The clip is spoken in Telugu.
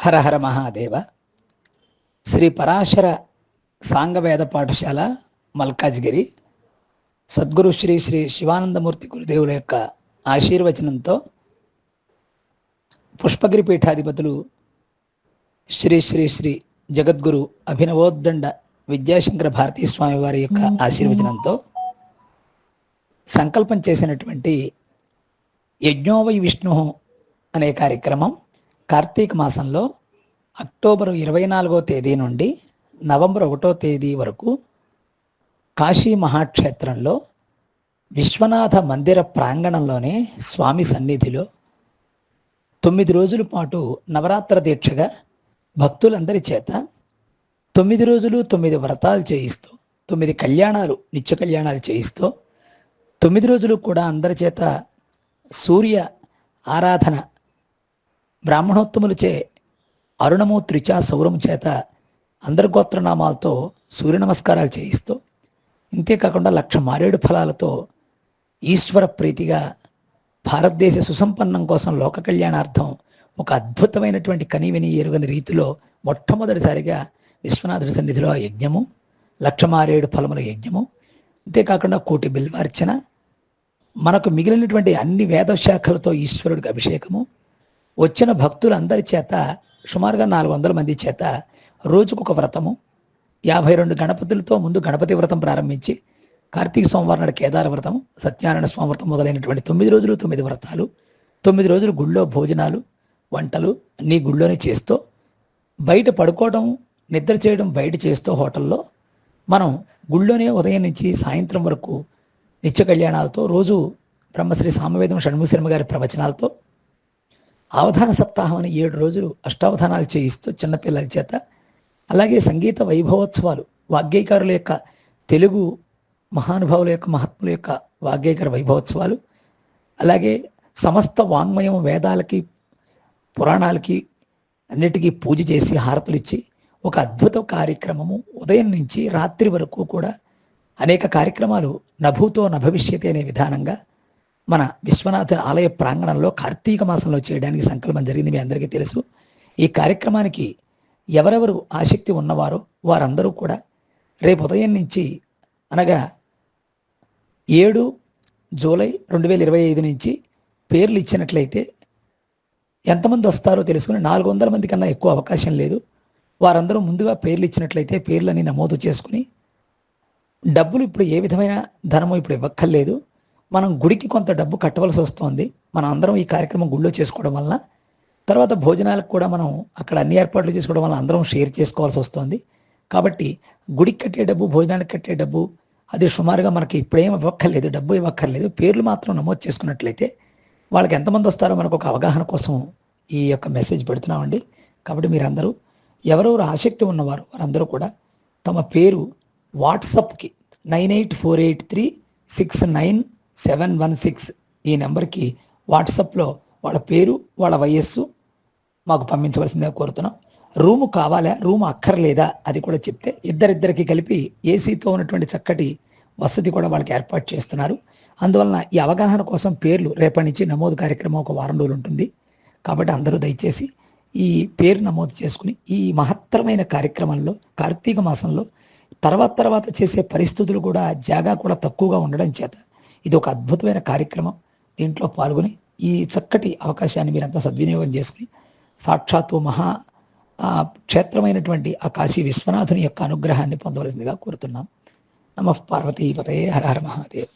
హరహర మహాదేవ. శ్రీ పరాశర సాంగవేద పాఠశాల మల్కాజ్గిరి. సద్గురు శ్రీ శ్రీ శివానందమూర్తి గురుదేవుల యొక్క ఆశీర్వచనంతో పుష్పగిరి పీఠాధిపతులు శ్రీ శ్రీ శ్రీ జగద్గురు అభినవోద్దండ విద్యాశంకర భారతీ స్వామి వారి యొక్క ఆశీర్వచనంతో సంకల్పం చేసినటువంటి యజ్ఞోవై విష్ణు అనే కార్యక్రమం కార్తీక మాసంలో అక్టోబర్ ఇరవై నాలుగో తేదీ నుండి నవంబర్ ఒకటో తేదీ వరకు కాశీ మహాక్షేత్రంలో విశ్వనాథ మందిర ప్రాంగణంలోనే స్వామి సన్నిధిలో తొమ్మిది రోజుల పాటు నవరాత్ర దీక్షగా భక్తులందరి చేత తొమ్మిది రోజులు తొమ్మిది వ్రతాలు చేయిస్తూ తొమ్మిది కళ్యాణాలు నిత్య కళ్యాణాలు చేయిస్తూ తొమ్మిది రోజులు కూడా అందరి చేత సూర్య ఆరాధన బ్రాహ్మణోత్తములచే అరుణము త్రిచా సౌరము చేత అందరి గోత్రనామాలతో సూర్య నమస్కారాలు చేయిస్తూ ఇంతేకాకుండా లక్ష మారేడు ఫలాలతో ఈశ్వర ప్రీతిగా భారతదేశ సుసంపన్నం కోసం లోక కళ్యాణార్థం ఒక అద్భుతమైనటువంటి కనివిని ఎరుగని రీతిలో మొట్టమొదటిసారిగా విశ్వనాథుడి సన్నిధిలో ఆ యజ్ఞము లక్ష మారేడు ఫలముల యజ్ఞము అంతేకాకుండా కోటి బిల్వార్చన మనకు మిగిలినటువంటి అన్ని వేద శాఖలతో ఈశ్వరుడికి అభిషేకము వచ్చిన భక్తులందరి చేత సుమారుగా నాలుగు వందల మంది చేత రోజుకొక వ్రతము యాభై రెండు గణపతులతో ముందు గణపతి వ్రతం ప్రారంభించి కార్తీక సోమవారం నాడు కేదార వ్రతం సత్యనారాయణ స్వామి వ్రతం మొదలైనటువంటి తొమ్మిది రోజులు తొమ్మిది వ్రతాలు తొమ్మిది రోజులు గుళ్ళో భోజనాలు వంటలు అన్నీ గుళ్ళోనే చేస్తూ బయట పడుకోవడం నిద్ర చేయడం బయట చేస్తూ హోటల్లో మనం గుళ్ళోనే ఉదయం నుంచి సాయంత్రం వరకు నిత్య కళ్యాణాలతో రోజు బ్రహ్మశ్రీ సామవేదం షణ్ముశర్మ గారి ప్రవచనాలతో అవధాన సప్తాహం అని ఏడు రోజులు అష్టావధానాలు చేయిస్తూ చిన్నపిల్లల చేత అలాగే సంగీత వైభవోత్సవాలు వాగ్గేయకారుల యొక్క తెలుగు మహానుభావుల యొక్క మహాత్ముల యొక్క వాగ్గేయకర వైభవోత్సవాలు అలాగే సమస్త వాంగ్మయం వేదాలకి పురాణాలకి అన్నిటికీ పూజ చేసి హారతులు ఇచ్చి ఒక అద్భుత కార్యక్రమము ఉదయం నుంచి రాత్రి వరకు కూడా అనేక కార్యక్రమాలు నభూతో నభవిష్యతి అనే విధానంగా మన విశ్వనాథ ఆలయ ప్రాంగణంలో కార్తీక మాసంలో చేయడానికి సంకల్పం జరిగింది మీ అందరికీ తెలుసు. ఈ కార్యక్రమానికి ఎవరెవరు ఆసక్తి ఉన్నవారో వారందరూ కూడా రేపు ఉదయం నుంచి అనగా ఏడు జూలై రెండు వేల ఇరవై ఐదు నుంచి పేర్లు ఇచ్చినట్లయితే ఎంతమంది వస్తారో తెలుసుకుని నాలుగు వందల మంది కన్నా ఎక్కువ అవకాశం లేదు. వారందరూ ముందుగా పేర్లు ఇచ్చినట్లయితే పేర్లని నమోదు చేసుకుని డబ్బులు ఇప్పుడు ఏ విధమైన ధనము ఇప్పుడు ఇవ్వక్కర్లేదు. మనం గుడికి కొంత డబ్బు కట్టవలసి వస్తోంది. మనం అందరం ఈ కార్యక్రమం గుళ్ళో చేసుకోవడం వలన. తర్వాత భోజనాలకు కూడా మనం అక్కడ అన్ని ఏర్పాట్లు చేసుకోవడం వల్ల అందరం షేర్ చేసుకోవాల్సి వస్తుంది. కాబట్టి గుడికి కట్టే డబ్బు భోజనానికి కట్టే డబ్బు అది సుమారుగా మనకి ఇప్పుడేం ఇవ్వక్కర్లేదు డబ్బు ఇవ్వక్కర్లేదు. పేర్లు మాత్రం నమోదు చేసుకున్నట్లయితే వాళ్ళకి ఎంతమంది వస్తారో మనకు ఒక అవగాహన కోసం ఈ యొక్క మెసేజ్ పెడుతున్నామండి. కాబట్టి మీరందరూ ఎవరెవరు ఆసక్తి ఉన్నవారు వారందరూ కూడా తమ పేరు వాట్సప్కి nine eight four eight three six nine seven one six ఈ నెంబర్కి వాట్సాప్లో వాళ్ళ పేరు వాళ్ళ వయస్సు మాకు పంపించవలసిందిగా కోరుతున్నాం. రూము కావాలా? రూమ్ అక్కర్లేదా? అది కూడా చెప్తే ఇద్దరిద్దరికి కలిపి ఏసీతో ఉన్నటువంటి చక్కటి వసతి కూడా వాళ్ళకి ఏర్పాటు చేస్తున్నారు. అందువలన ఈ అవగాహన కోసం పేర్లు రేపటి నుంచి నమోదు కార్యక్రమం ఒక వారం రోజులు ఉంటుంది. కాబట్టి అందరూ దయచేసి ఈ పేరు నమోదు చేసుకుని ఈ మహత్తరమైన కార్యక్రమంలో కార్తీక మాసంలో తర్వాత తర్వాత చేసే పరిస్థితులు కూడా జాగా కూడా తక్కువగా ఉండడం చేత ఇది ఒక అద్భుతమైన కార్యక్రమం. దీంట్లో పాల్గొని ఈ చక్కటి అవకాశాన్ని మీరంతా సద్వినియోగం చేసుకుని సాక్షాత్తు మహా క్షేత్రమైనటువంటి ఆ కాశీ విశ్వనాథుని యొక్క అనుగ్రహాన్ని పొందవలసిందిగా కోరుతున్నాం. నమ పార్వతీపతయే హర హర మహాదేవ్.